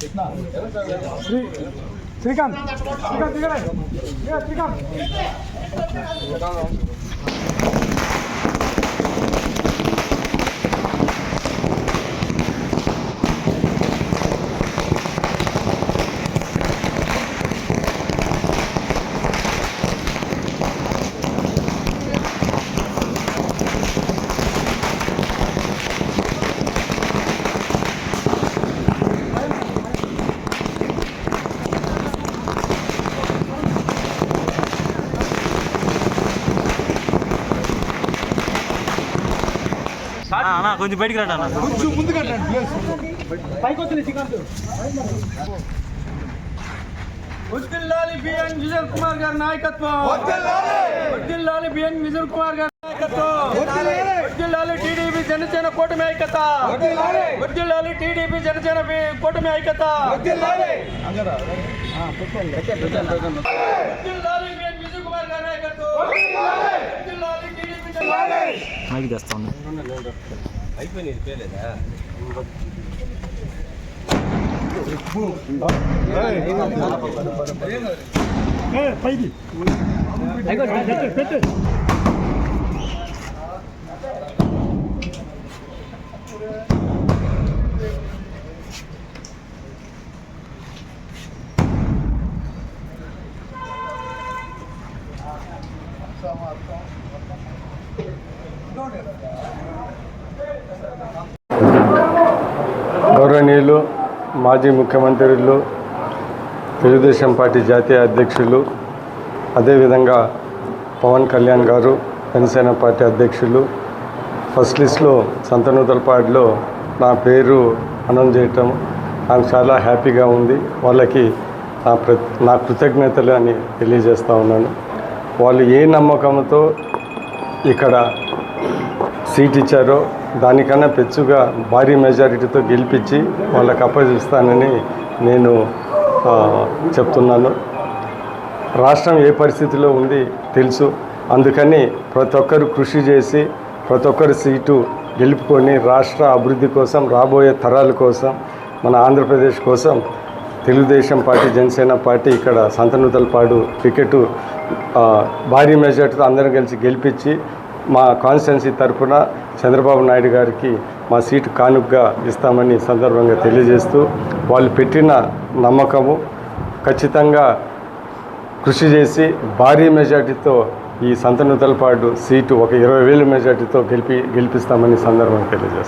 శ్రీకాంత్ శ్రీకాంత్ శ్రీకాంత్ శ్రీకాంత్ అన్న కొంచెం బయటికి రండి అన్న? కొంచెం పైకి వచ్చింది శ్రీకాంత్. బిఎన్ విజయ్ కుమార్ గారి నాయకత్వం. వద్దిల్లాలి బిఎన్ విజయ్ కుమార్ గారి నాయకత్వం. వద్దిల్లాలి టీడీపీ జనసేన కూటమి ఐక్యత. వద్దిల్లాలి టీడీపీ జనసేన కూటమి ఐక్యత. బిఎన్ విజయ్ కుమార్ గారి నాయకత్వం. టీడీపీ ಪೈಪ್ ನೀರು ಬೇರೆ ಪೈಪಿ ಪೆಟ್ಟು Don't గౌరవనీయులు మాజీ ముఖ్యమంత్రులు తెలుగుదేశం పార్టీ జాతీయ అధ్యక్షులు అదేవిధంగా పవన్ కళ్యాణ్ గారు జనసేన పార్టీ అధ్యక్షులు ఫస్ట్ లిస్ట్లో సంతనూతలపాడులో నా పేరు అనౌన్స్ చేయటం నాకు చాలా హ్యాపీగా ఉంది. వాళ్ళకి నా ప్ర నా కృతజ్ఞతలు అని తెలియజేస్తూ ఉన్నాను. వాళ్ళు ఏ నమ్మకంతో ఇక్కడ సీట్ ఇచ్చారో దానికన్నా పెచ్చుగా భారీ మెజారిటీతో గెలిపించి వాళ్ళకి అప్పగిస్తానని నేను చెప్తున్నాను. రాష్ట్రం ఏ పరిస్థితిలో ఉంది తెలుసు. అందుకని ప్రతి ఒక్కరు కృషి చేసి ప్రతి ఒక్కరు సీటు గెలుపుకొని రాష్ట్ర అభివృద్ధి కోసం రాబోయే తరాల కోసం మన ఆంధ్రప్రదేశ్ కోసం తెలుగుదేశం పార్టీ జనసేన పార్టీ ఇక్కడ సంతనూతలపాడు టికెట్ భారీ మెజార్టీతో అందరం కలిసి గెలిపించి మా కాన్స్టిట్యున్సీ తరఫున చంద్రబాబు నాయుడు గారికి మా సీటు కానుకగా ఇస్తామని సందర్భంగా తెలియజేస్తూ వాళ్ళు పెట్టిన నమ్మకము ఖచ్చితంగా కృషి చేసి భారీ మెజార్టీతో ఈ సంతనూతలపాడు సీటు ఒక ఇరవై వేల మెజార్టీతో గెలిపి గెలిపిస్తామని సందర్భంగా తెలియజేస్తాం.